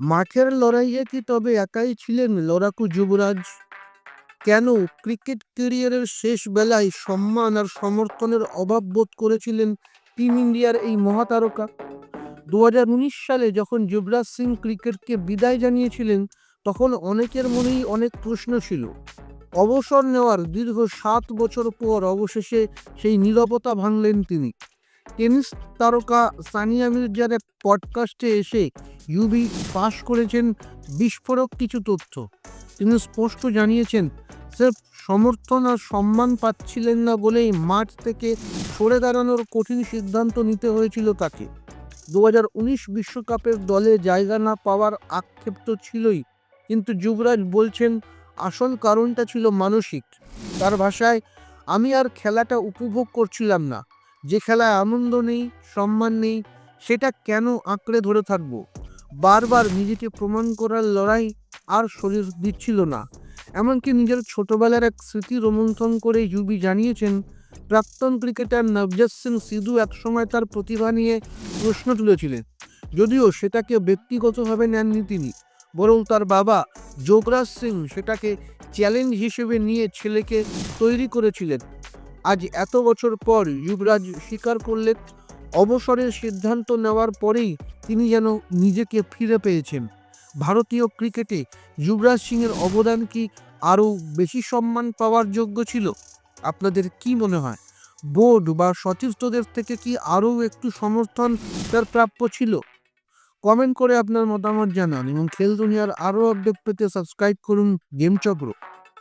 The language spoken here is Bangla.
মাঠের লড়াইয়ে কি তবে একাই ছিলেন লড়াকু যুবরাজ? কেন ক্রিকেট ক্যারিয়ারের শেষ বেলায় সম্মান আর সমর্থনের অভাব বোধ করেছিলেন টিম ইন্ডিয়ার এই মহাতারকা? দু হাজার উনিশ সালে যখন যুবরাজ সিং ক্রিকেটকে বিদায় জানিয়েছিলেন, তখন অনেকের মনেই অনেক প্রশ্ন ছিল। অবসর নেওয়ার দীর্ঘ সাত বছর পর অবশেষে সেই নীরবতা ভাঙলেন তিনি। টেনিস তারকা সানিয়া মির্জার এক পডকাস্টে এসে ইউবি পাশ করেছেন বিস্ফোরক কিছু তথ্য। তিনি স্পষ্ট জানিয়েছেন স্রেফ সমর্থন আর সম্মান পাচ্ছিলেন না বলেই মাঠ থেকে সরে দাঁড়ানোর কঠিন সিদ্ধান্ত নিতে হয়েছিল তাকে। দু বিশ্বকাপের দলে জায়গা না পাওয়ার আক্ষেপ তো ছিলই, কিন্তু যুবরাজ বলছেন, আসল কারণটা ছিল মানসিক। তার ভাষায়, আমি আর খেলাটা উপভোগ করছিলাম না। যে খেলায় আনন্দ নেই, সম্মান নেই, সেটা কেন আঁকড়ে ধরে থাকব? বারবার নিজেকে প্রমাণ করার লড়াই আর শরীর দিচ্ছিল না। এমনকি নিজের ছোটবেলার এক স্মৃতি রোমন্থন করে ইউবি জানিয়েছেন, প্রাক্তন ক্রিকেটার নবজত সিং সিধু একসময় তার প্রতিভা নিয়ে প্রশ্ন তুলেছিলেন, যদিও সেটাকে ব্যক্তিগতভাবে নেননি তিনি, বরং তার বাবা যোগরাজ সিং সেটাকে চ্যালেঞ্জ হিসেবে নিয়ে ছেলেকে তৈরি করেছিলেন। আজ এত বছর পর যুবরাজ স্বীকার করলেন অবসরের সিদ্ধান্ত নেওয়ার পরেই তিনি যেন নিজেকে ফিরে পেয়েছেন। ভারতীয় ক্রিকেটে যুবরাজ সিংয়ের অবদান কি আরও বেশি সম্মান পাওয়ার যোগ্য ছিল? আপনাদের কি মনে হয়? বোর্ড বা সতীর্থদের থেকে কি আরও একটু সমর্থন তার প্রাপ্য ছিল? কমেন্ট করে আপনার মতামত জানান এবং খেল দুনিয়ার আরও আপডেট পেতে সাবস্ক্রাইব করুন গেম চক্র